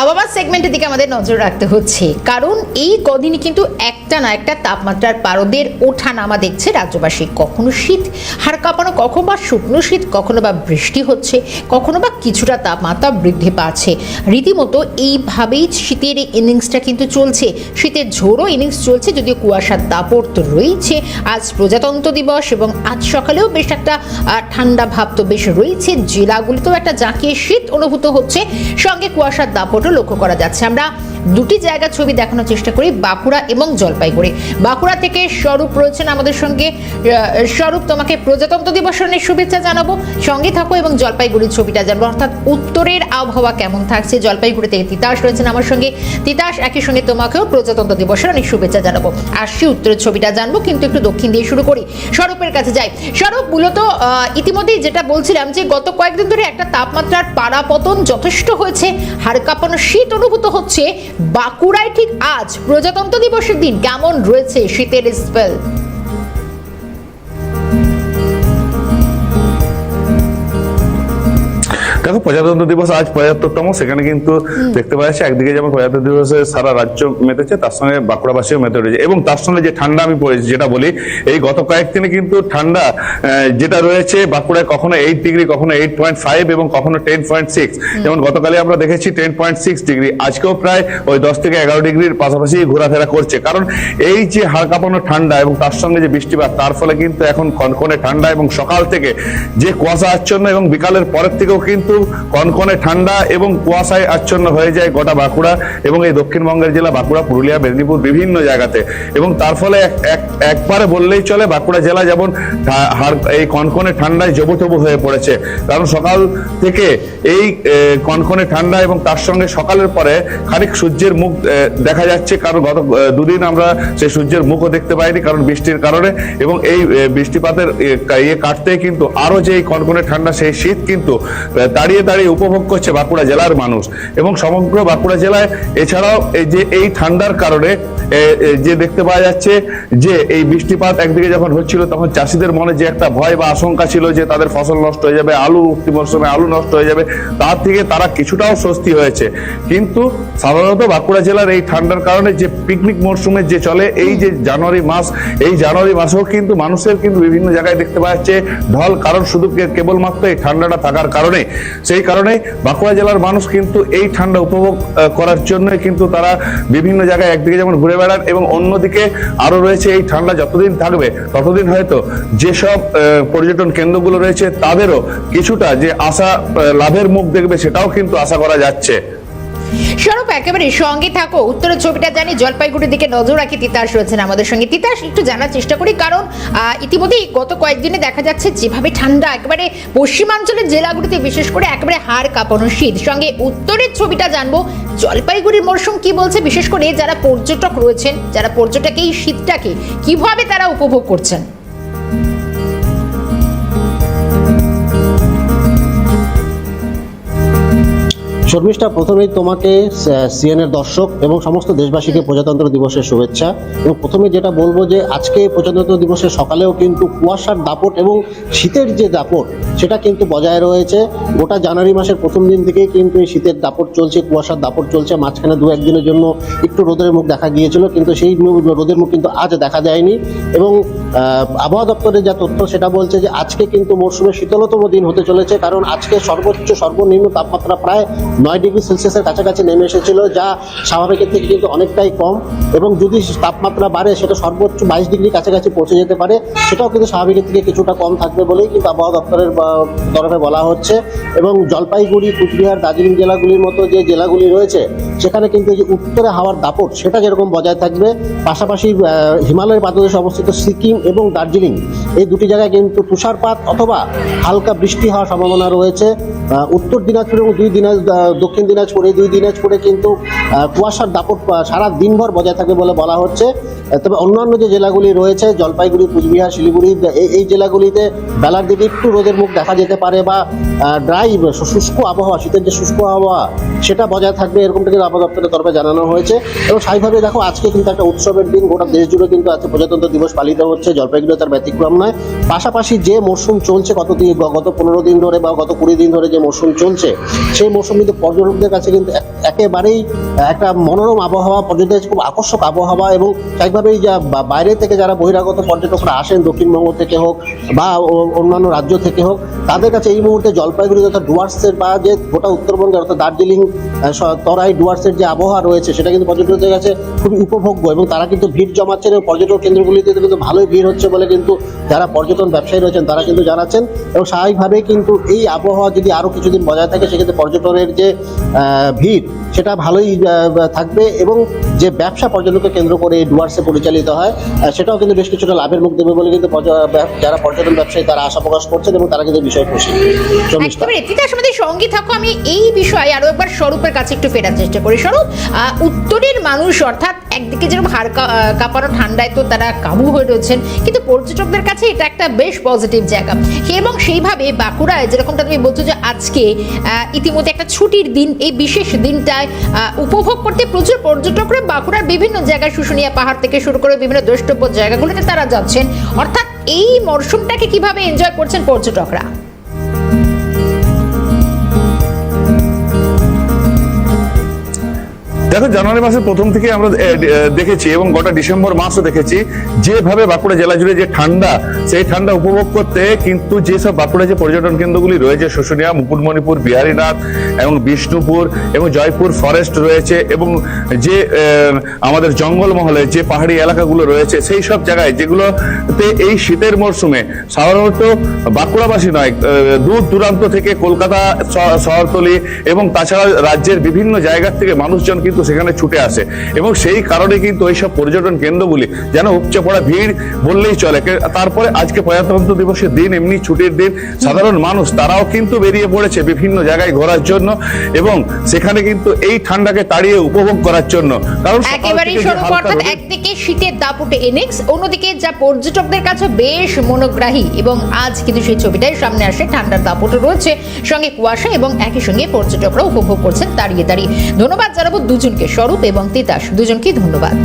আবহাওয়া সেগমেন্টের দিকে আমাদের নজর রাখতে হচ্ছে। কারণ এই কদিনই কিন্তু একটা না একটা তাপমাত্রার পারদের ওঠা নামা দেখছে রাজ্যবাসী। কখনো শীত, হাড় কাঁপানো কখনো বা শুকনো শীত, কখনো বা বৃষ্টি হচ্ছে, কখনো বা কিছুটা তাপমাত্রা বৃদ্ধি পাচ্ছে। রীতিমতো এইভাবেই শীতের ইনিংসটা কিন্তু চলছে। শীতের ঝোড়ো ইনিংস চলছে, যদিও কুয়াশার দাপট তো রয়েছে। আজ প্রজাতন্ত্র দিবস এবং আজ সকালেও বেশ একটা ঠান্ডা ভাব তো বেশ রয়েছে। জেলাগুলিতেও একটা জাঁকিয়ে শীত অনুভূত হচ্ছে। সঙ্গে কুয়াশার দাপটও লক্ষ্য করা যাচ্ছে। আমরা দুটি জায়গা ছবি দেখানোর চেষ্টা করি, বাঁকুড়া এবং জলপাইগুড়ি। বাঁকুড়া থেকে স্বরূপ রয়েছেন আমাদের সঙ্গে স্বরূপ তোমাকে প্রজাতন্ত্র দিবসনের শুভেচ্ছা জানাব। সঙ্গে থাকো এবং জলপাইগুড়ির ছবিটা জানব। অর্থাৎ উত্তরের আবহাওয়া কেমন থাকছে জলপাইগুড়ি থেকে তিতাস রয়েছেন আমার সঙ্গে। তিতাস, একই সঙ্গে তোমাকেও প্রজাতন্ত্র দিবসের অনেক শুভেচ্ছা জানাব। আসছি উত্তরের ছবিটা জানব, কিন্তু একটু দক্ষিণ দিয়ে শুরু করি। স্বরূপের কাছে যাই। স্বরূপ, মূলত ইতিমধ্যেই যেটা বলছিলাম যে গত কয়েকদিন ধরে একটা তাপমাত্রার পাড়াপতন যথেষ্ট হয়েছে। হাড় কাঁপানো শীত অনুভূত হচ্ছে। বাঁকুড়ায় ঠিক আজ প্রজাতন্ত্র দিবসের দিন কেমন রয়েছে শীতের স্পেল? দেখো প্রজাতন্ত্র দিবস আজ পঁচাত্তরতম সেখানে কিন্তু দেখতে পাওয়া যাচ্ছে একদিকে যেমন প্রজাতন্ত্র দিবসে সারা রাজ্য মেতেছে তার সঙ্গে বাঁকুড়াবাসীও মেতে রয়েছে। এবং তার সঙ্গে যে ঠান্ডা আমি পড়েছি যেটা বলি এই গত কয়েকদিনে কিন্তু ঠান্ডা যেটা রয়েছে বাঁকুড়ায় কখনো এইট ডিগ্রি কখনো এইট পয়েন্ট ফাইভ এবং কখনো টেন পয়েন্ট সিক্স যেমন গতকালে আমরা দেখেছি টেন পয়েন্ট সিক্স ডিগ্রি আজকেও প্রায় ওই দশ থেকে এগারো ডিগ্রির পাশাপাশি ঘোরাফেরা করছে। কারণ এই যে হাড় কাঁপানো ঠান্ডা এবং তার সঙ্গে যে বৃষ্টিপাত তার ফলে কিন্তু এখন কনকনে ঠান্ডা এবং সকাল থেকে যে কুয়াশা আচ্ছন্ন এবং বিকালের পরের থেকেও কিন্তু কনকনে ঠান্ডা এবং কুয়াশায় আচ্ছন্ন হয়ে যায় গোটা বাঁকুড়া এবং এই দক্ষিণবঙ্গের জেলা বাঁকুড়া পুরুলিয়া মেদিনীপুর বিভিন্ন জায়গাতে। এবং তার ফলে এক- এক- একবারে বললেই চলে বাঁকুড়া জেলা যেমন এই কনকনে ঠান্ডায় জবুতবু হয়ে পড়েছে। কারণ সকাল থেকে এই কনকনে ঠান্ডা এবং তার সঙ্গে সকালের পরে খানিক সূর্যের মুখ দেখা যাচ্ছে। কারণ গত দুদিন আমরা সেই সূর্যের মুখও দেখতে পাইনি কারণ বৃষ্টির কারণে। এবং এই বৃষ্টিপাতের ইয়ে কাটতে কিন্তু আরও যে এই কনকনে ঠান্ডা সেই শীত কিন্তু এ, দাঁড়িয়ে দাঁড়িয়ে উপভোগ করছে বাঁকুড়া জেলার মানুষ এবং সমগ্র বাঁকুড়া জেলায় এছাড়াও এই যে এই ঠান্ডার কারণে যে দেখতে পাওয়া যাচ্ছে যে এই বৃষ্টিপাত একদিকে যখন হচ্ছিল, তখন চাষিদের মনে যে একটা ভয় বা আশঙ্কা ছিল যে তাদের ফসল নষ্ট হয়ে যাবে, আলু উঠতি মরশুমে আলু নষ্ট হয়ে যাবে, তার থেকে তারা কিছুটাও স্বস্তি হয়েছে। কিন্তু সাধারণত বাঁকুড়া জেলার এই ঠান্ডার কারণে যে পিকনিক মরশুমে যে চলে, এই যে জানুয়ারি মাস, এই জানুয়ারি মাসেও কিন্তু মানুষের কিন্তু বিভিন্ন জায়গায় দেখতে পাওয়া যাচ্ছে ঢল, কারণ শুধু কেবলমাত্র এই ঠান্ডাটা থাকার কারণে। সেই কারণে বাঁকুড়া জেলার মানুষ কিন্তু এই ঠান্ডা উপভোগ করার জন্য কিন্তু তারা বিভিন্ন জায়গায় একদিকে যেমন ঘুরে বেড়ান এবং অন্যদিকে আরও রয়েছে এই ঠান্ডা যতদিন থাকবে, ততদিন হয়তো যেসব পর্যটন কেন্দ্রগুলো রয়েছে, তাদেরও কিছুটা যে আশা লাভের মুখ দেখবে সেটাও কিন্তু আশা করা যাচ্ছে। স্বরূপ একেবারে সঙ্গে থাকো। উত্তরের ছবিটা জানি জলপাইগুড়ির দিকে নজর রাখি তিতাস রয়েছেন আমাদের সঙ্গে। তিতাস, একটু জানার চেষ্টা করি, কারণ ইতিমধ্যেই গত কয়েকদিনে দেখা যাচ্ছে যেভাবে ঠান্ডা, একেবারে পশ্চিমাঞ্চলের জেলাগুলিতে বিশেষ করে একেবারে হাড় কাঁপানো শীত। সঙ্গে উত্তরের ছবিটা জানব, জলপাইগুড়ির মরশুম কি বলছে, বিশেষ করে যারা পর্যটক রয়েছেন, যারা পর্যটক এই শীতটাকে কীভাবে তারা উপভোগ করছেন? শর্মিষ্ঠা, প্রথমেই তোমাকে সিএনএর দর্শক এবং সমস্ত দেশবাসীকে প্রজাতন্ত্র দিবসের শুভেচ্ছা। এবং প্রথমে যেটা বলব যে, আজকে প্রজাতন্ত্র দিবসের সকালেও কিন্তু কুয়াশার দাপট এবং শীতের যে দাপট, সেটা কিন্তু বজায় রয়েছে। গোটা জানুয়ারি মাসের প্রথম দিন থেকেই কিন্তু এই শীতের দাপট চলছে, কুয়াশার দাপট চলছে। মাঝখানে দু একদিনের জন্য একটু রোদের মুখ দেখা গিয়েছিল, কিন্তু সেই রোদের মুখ কিন্তু আজ দেখা যায়নি। এবং আবহাওয়া দপ্তরের যা তথ্য, সেটা বলছে যে, আজকে কিন্তু মরশুমের শীতলতম দিন হতে চলেছে, কারণ আজকে সর্বোচ্চ সর্বনিম্ন তাপমাত্রা প্রায় নয় ডিগ্রি সেলসিয়াসের কাছাকাছি নেমে এসেছিল, যা স্বাভাবিকের থেকে কিন্তু অনেকটাই কম। এবং যদি তাপমাত্রা বাড়ে, সেটা সর্বোচ্চ বাইশ ডিগ্রি কাছাকাছি পৌঁছে যেতে পারে। সেটাও কিন্তু স্বাভাবিকের থেকে কিছুটা কম থাকবে বলেই কিন্তু আবহাওয়া দপ্তরের তরফে বলা হচ্ছে। এবং জলপাইগুড়ি, কুচবিহার, দার্জিলিং জেলাগুলির মতো যে জেলাগুলি রয়েছে, সেখানে কিন্তু এই যে উত্তরে হাওয়ার দাপট, সেটা যেরকম বজায় থাকবে, পাশাপাশি হিমালয়ের পাদদেশে অবস্থিত সিকিম এবং দার্জিলিং, এই দুটি জায়গায় কিন্তু তুষারপাত অথবা হালকা বৃষ্টি হওয়ার সম্ভাবনা রয়েছে। উত্তর দিনাজপুর এবং দুই দিনাজ দক্ষিণ দিনাজপুরে, দুই দিনাজপুরে কিন্তু কুয়াশার দাপট সারা দিনভর বজায় থাকবে বলে বলা হচ্ছে। তবে অন্যান্য যে জেলাগুলি রয়েছে, জলপাইগুড়ি, কুচবিহার, শিলিগুড়ি এই এই জেলাগুলিতে বেলার দিকে একটু রোদের মুখ দেখা যেতে পারে বা ড্রাই শুষ্ক আবহাওয়া, শীতের যে শুষ্ক আবহাওয়া, সেটা বজায় থাকবে এরকমটা কিন্তু আবহাওয়া দপ্তরের তরফে জানানো হয়েছে। এবং স্বাভাবিকভাবে দেখো, আজকে কিন্তু একটা উৎসবের দিন, গোটা দেশ জুড়ে কিন্তু আজকে প্রজাতন্ত্র দিবস পালিত হচ্ছে। জলপাইগুড়ি তার ব্যতিক্রম নয়। পাশাপাশি যে মরশুম চলছে কত দিন গত পনেরো দিন ধরে বা গত কুড়ি দিন ধরে যে মরশুম চলছে, সেই মরশুম কিন্তু পর্যটকদের কাছে কিন্তু একেবারেই একটা মনোরম আবহাওয়া, পর্যটকদের খুব আকর্ষক আবহাওয়া এবং স্বাভাবিকভাবেই যা বাইরে থেকে যারা বহিরাগত পর্যটকরা আসেন, দক্ষিণবঙ্গ থেকে হোক বা অন্যান্য রাজ্য থেকে হোক, তাদের কাছে এই মুহূর্তে জলপাইগুড়ি তথা ডুয়ার্সের বা যে গোটা উত্তরবঙ্গের অর্থাৎ দার্জিলিং তরাই ডুয়ার্সের যে আবহাওয়া রয়েছে, সেটা কিন্তু পর্যটকদের কাছে খুবই উপভোগ্য এবং তারা কিন্তু ভিড় জমাচ্ছেন এবং পর্যটন কেন্দ্রগুলিতে কিন্তু ভালোই ভিড় হচ্ছে বলে কিন্তু যারা পর্যটন ব্যবসায়ী রয়েছেন তারা কিন্তু জানাচ্ছেন। এবং স্বাভাবিকভাবেই কিন্তু এই আবহাওয়া যদি আরও কিছুদিন বজায় থাকে সেক্ষেত্রে পর্যটনের যে ভিড় সেটা ভালোই থাকবে এবং যে ব্যবসা পর্যটনকে কেন্দ্র করে ডুয়ার্সে পরিচালিত হয় সেটাও কিন্তু বেশ কিছুটা লাভের মুখ দেবে বলে কিন্তু যারা পর্যটন ব্যবসায়ী তারা আশা প্রকাশ করছেন এবং তারা কিন্তু বিষয় খুশি। সঙ্গে থাকো। আমি এই বিষয়ে আরও একবার স্বরূপের কাছে একটু ফেরার চেষ্টা করি। স্বরূপ আহ, উত্তরের মানুষ, অর্থাৎ একদিকে যেরকম হাড় কাঁপানো ঠান্ডায় তো তারা কাবু হয়ে রয়েছেন, কিন্তু পর্যটকদের কাছে এটা একটা বেশ পজিটিভ জায়গা। এবং সেইভাবে বাঁকুড়ায় যেরকমটা তুমি বলছো যে আজকে ইতিমধ্যে একটা ছুটির দিন, এই বিশেষ দিনটায় উপভোগ করতে প্রচুর পর্যটকরা বাঁকুড়ার বিভিন্ন জায়গায় শুশুনিয়া পাহাড় থেকে শুরু করে বিভিন্ন দ্রষ্টব্য জায়গাগুলোতে তারা যাচ্ছেন। অর্থাৎ এই মরশুমটাকে কীভাবে এনজয় করছেন পর্যটকরা? দেখো, জানুয়ারি মাসের প্রথম থেকে আমরা দেখেছি এবং গোটা ডিসেম্বর মাসও দেখেছি, যেভাবে বাঁকুড়া জেলা জুড়ে যে ঠান্ডা, সেই ঠান্ডা উপভোগ করতে কিন্তু যেসব বাঁকুড়া যে পর্যটন কেন্দ্রগুলি রয়েছে শুশুনিয়া মুকুটমণিপুর, বিহারীনাথ এবং বিষ্ণুপুর এবং জয়পুর ফরেস্ট রয়েছে এবং যে আমাদের জঙ্গলমহলে যে পাহাড়ি এলাকাগুলো রয়েছে, সেই সব জায়গায় যেগুলোতে এই শীতের মরশুমে সাধারণত বাঁকুড়াবাসী নয় দূর দূরান্ত থেকে কলকাতা শহরতলি এবং তাছাড়া রাজ্যের বিভিন্ন জায়গা থেকে মানুষজন কিন্তু সেখানে ছুটে আসে। এবং সেই কারণে কিন্তু এইসব পর্যটন কেন্দ্রগুলি যেন উপচে পড়া ভিড় বললেই চলে। তারপরে আজকে প্রজাতন্ত্র দিবসের দিন এমনি ছুটির দিন সাধারণ মানুষ তারাও কিন্তু বেরিয়ে পড়েছে বিভিন্ন জায়গায় ঘোরার জন্য এবং সেখানে কিন্তু এই ঠান্ডাকে তাড়িয়ে উপভোগ করার জন্য। কারণ একেবারেই স্বরূপ অর্থাৎ একদিকে শীতের দাপুটে এনিক্স অন্যদিকে যা পর্যটকদের কাছে বেশ মনোগ্রাহী। এবং আজ কিন্তু সেই ছবিটাই সামনে আসে ঠান্ডার দাপটও রয়েছে সঙ্গে কুয়াশা এবং একই সঙ্গে পর্যটকরা উপভোগ করছেন দাঁড়িয়ে দাঁড়িয়ে ধন্যবাদ জানাব দুজনকে স্বরূপ এবং তিতাস দুজনকে ধন্যবাদ।